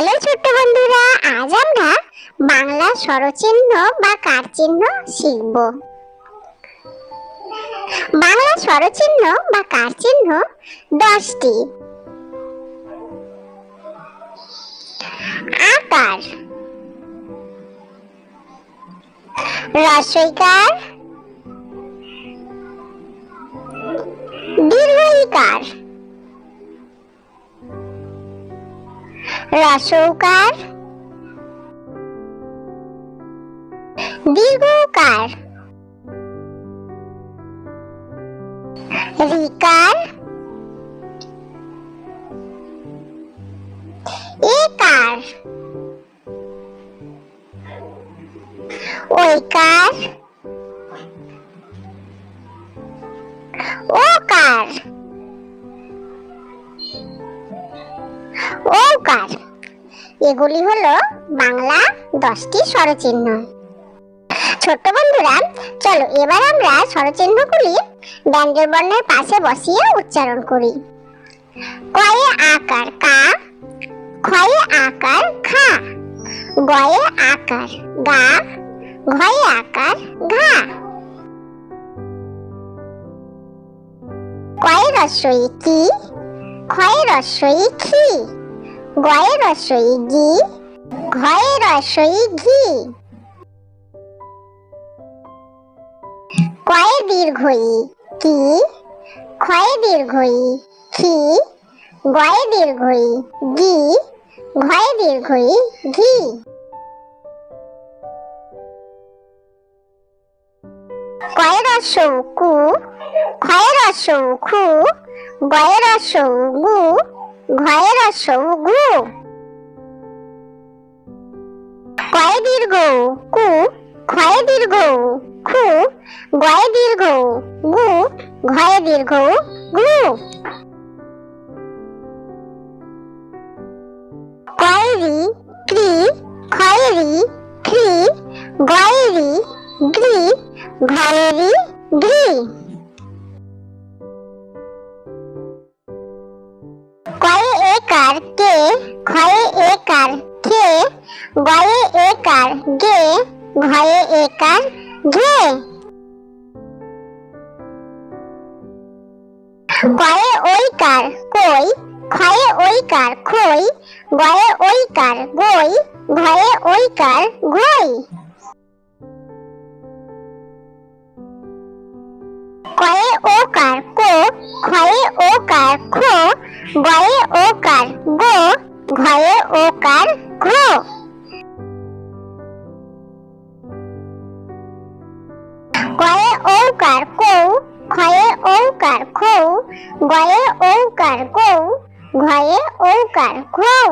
Hello ছোট্ট বন্ধুরা, আজ আমরা বাংলা স্বরচিহ্ন বা কার চিহ্ন শিখব। বাংলা স্বরচিহ্ন বা কার চিহ্ন দশটি। আকার। রসইকার। দীর্ঘইকার। রসৌকার? দীর্ঘকার রিকার? একার? ওইকার? এগুলি হলো বাংলা দশটি স্বরচিহ্ন। ছোট্ট বন্ধুরা, চলো এবার আমরা স্বরচিহ্নগুলি ব্যঞ্জন বর্ণের পাশে বসিয়ে উচ্চারণ করি। কয়ে আকার কা, খয়ে আকার খা গয়ে আকার গা, ঘয়ে আকার ঘা। কয়ে রস্বই কি ক্ষয়ে রস্বই খি। গয়ে রসই গি ঘয়ে রসই ঘি। কয়ে দীর্ঘই কি? ক্ষয়ে দীর্ঘই খি গয়ে দীর্ঘই গি ঘয়ে দীর্ঘই ঘি। কয়ে রসৌ কু ক্ষয়ে রসৌ খু গু ঘয়ে রসৌ গু কয়ে দীর্ঘ কু ক্ষয়ে দীর্ঘ খু গয়ে দীর্ঘ গু ঘয়ে দীর্ঘ গু কয়েরি ক্রি ক্ষয়েরি খ্রি গয়েরি গ্রি ঘয়েরি গ্রি একার কে ক্ষয়ে একার খে গয়ে একার, গে ঘয়ে একার ঘে কয়ে ওইকার কই ক্ষয়ে ওইকার খই গয়ে ওইকার গই ঘয়ে ওইকার গই ক্ষয়ে ওকার খো গয়ে ওকার গো, ঘয়ে ওকার ঘো ঘরে ওকার কৌ ক্ষয়ে ওকার খৌ গয়ে ওকার ঘরে ঘয়ে ওকার ঘৌ